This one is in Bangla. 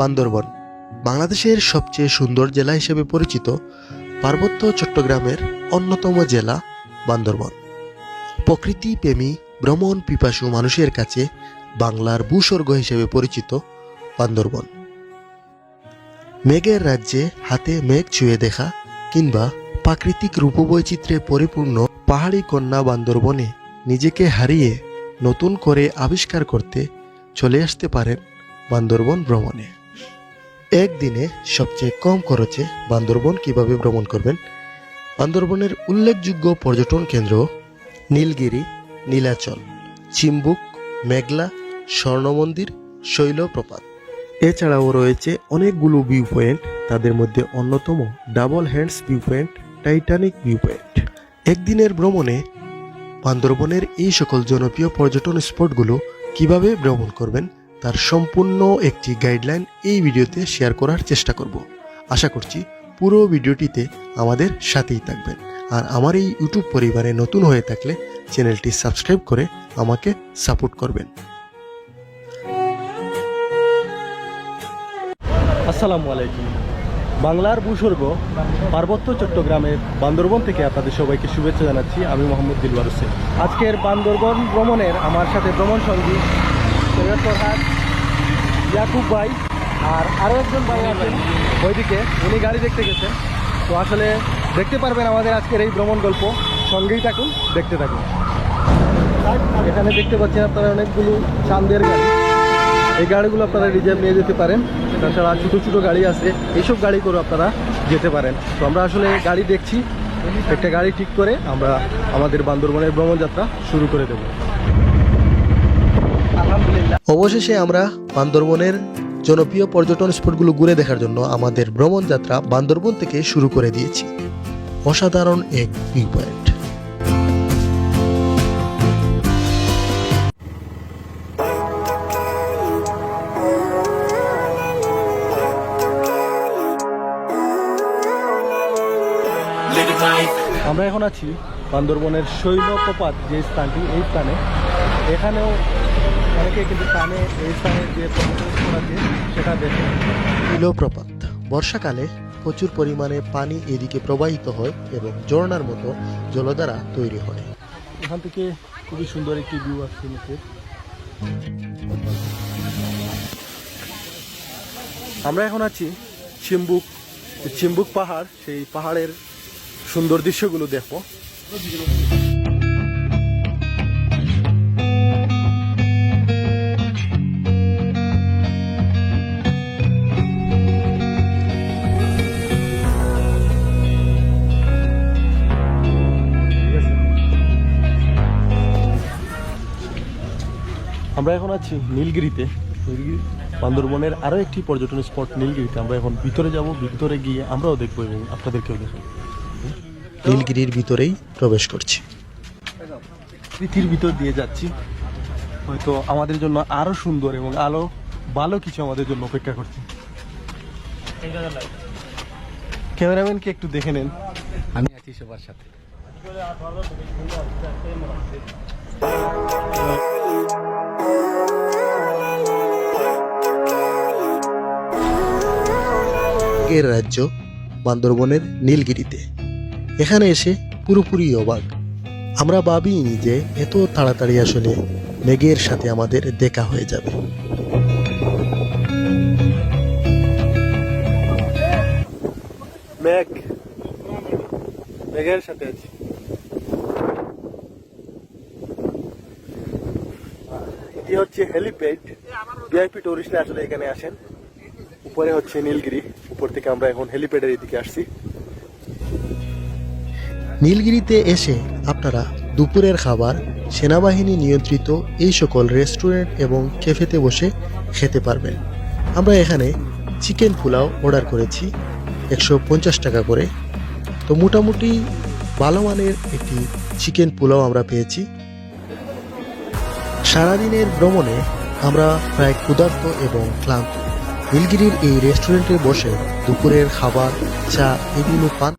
বান্দরবন। বাংলাদেশের সবচেয়ে সুন্দর জেলা হিসেবে পরিচিত পার্বত্য চট্টগ্রামের অন্যতম জেলা বান্দরবন। প্রকৃতি প্রেমী, ভ্রমণ পিপাসু মানুষের কাছে বাংলার ভূস্বর্গ হিসেবে পরিচিত বান্দরবন। মেঘের রাজ্যে হাতে মেঘ ছুঁয়ে দেখা কিংবা প্রাকৃতিক রূপবৈচিত্র্যে পরিপূর্ণ পাহাড়ি কন্যা বান্দরবনে নিজেকে হারিয়ে নতুন করে আবিষ্কার করতে চলে আসতে পারেন বান্দরবন ভ্রমণে। একদিনে সবচেয়ে কম খরচে বান্দরবন কীভাবে ভ্রমণ করবেন? বান্দরবনের উল্লেখযোগ্য পর্যটন কেন্দ্র নীলগিরি, নীলাচল, চিম্বুক, মেঘলা, স্বর্ণমন্দির, শৈলপ্রপাত। এছাড়াও রয়েছে অনেকগুলো ভিউ পয়েন্ট তাদের মধ্যে অন্যতম double hands view point Titanic view point একদিনের ভ্রমণে বান্দরবনের এই সকল জনপ্রিয় পর্যটন স্পটগুলো কীভাবে ভ্রমণ করবেন? তার সম্পূর্ণ একটি গাইডলাইন এই ভিডিওতে শেয়ার করার চেষ্টা করব। আশা করছি পুরো ভিডিওটিতে আমাদের সাথেই থাকবেন। আর আমার এই ইউটিউব পরিবারে নতুন হয়ে থাকলে চ্যানেলটি সাবস্ক্রাইব করে আমাকে সাপোর্ট করবেন। আসসালামু আলাইকুম। বাংলার ভূস্বর্গ, পার্বত্য চট্টগ্রামের বান্দরবন থেকে আপনাদের সবাইকে শুভেচ্ছা জানাচ্ছি। আমি মোহাম্মদ দিলবার হোসেন। আজকের বান্দরবন ভ্রমণের আমার সাথে ভ্রমণ সঙ্গী ফরহাদ ইয়াকুব ভাই, আর আরও একজন ভাই আছেন ওইদিকে, উনি গাড়ি দেখতে গেছেন। তো আসলে দেখতে পারবেন আমাদের আজকের এই ভ্রমণ গল্প। সঙ্গেই থাকুন, দেখতে থাকুন। এখানে দেখতে পাচ্ছেন আপনারা অনেকগুলো চান্দের গাড়ি। এই গাড়িগুলো আপনারা রিজার্ভ নিয়ে যেতে পারেন। তাছাড়া ছোটো ছোটো গাড়ি আছে, এইসব গাড়ি করে আপনারা যেতে পারেন। তো আমরা আসলে গাড়ি দেখছি, একটা গাড়ি ঠিক করে আমরা আমাদের বান্দরবনের ভ্রমণ যাত্রা শুরু করে দেবো। আলহামদুলিল্লাহ। অবশেষে আমরা বান্দরবনের জনপ্রিয় পর্যটন স্পটগুলো ঘুরে দেখার জন্য আমাদের ভ্রমণ যাত্রা বান্দরবন থেকে শুরু করে দিয়েছি। অসাধারণ এক ভিউ পয়েন্ট। আমরা এখন আছি বান্দরবনের শৈলপ্রপাত যে স্থানটি এই স্থানে। এখানেও অনেকে কিন্তু স্থানে এই স্থানে যে পর্যটন আছে সেটা দেখে প্রপাত বর্ষাকালে প্রচুর পরিমাণে পানি এদিকে প্রবাহিত হয় এবং ঝর্ণার মতো জলধারা তৈরি হয়। এখান থেকে খুবই সুন্দর একটি ভিউ আসছে নিচে। আমরা এখন আছি চিম্বুক চিম্বুক পাহাড়। সেই পাহাড়ের সুন্দর দৃশ্যগুলো দেখব। আমরা এখন আছি নীলগিরিতে। নীলগিরি বান্দরবনের আরও একটি পর্যটন স্পট নীলগিরিতে। আমরা এখন ভিতরে যাব ভিতরে গিয়ে আমরাও দেখব এবং আপনাদেরকেও দেখাবো। নীলগিরির ভিতরেই প্রবেশ করছি। পৃথিবীর ভিতর দিয়ে যাচ্ছি। হয়তো আমাদের জন্য আরও সুন্দর এবং আলো ভালো কিছু আমাদের জন্য অপেক্ষা করছে। ক্যামেরাম্যানকে একটু দেখে নেন। আমি আছি সবার সাথে। এর রাজ্য বান্দরবনের নীলগিরিতে। এখানে এসে পুরোপুরি অবাক। আমরা ভাবিনি যে এত তাড়াতাড়ি আসলে মেঘের সাথে আমাদের দেখা হয়ে যাবে। মেঘ, মেঘের সাথে এটি হচ্ছে হেলিপ্যাড, ভিআইপি টুরিস্টরা আসলে এখানে আসেন। উপরে হচ্ছে নীলগিরি। উপর থেকে আমরা এখন হেলিপ্যাডের এদিকে আসছি। নীলগিরিতে এসে আপনারা দুপুরের খাবার, সেনাবাহিনী নিয়ন্ত্রিত এই সকল রেস্টুরেন্ট এবং ক্যাফেতে বসে খেতে পারবেন। আমরা এখানে চিকেন পোলাও অর্ডার করেছি একশো পঞ্চাশ টাকা করে। তো মোটামুটি ভালো মানের একটি চিকেন পোলাও আমরা পেয়েছি। সারাদিনের ভ্রমণে আমরা প্রায় ক্ষুধার্ত এবং ক্লান্ত। নীলগিরির এই রেস্টুরেন্টে বসে দুপুরের খাবার চা এগুলো পান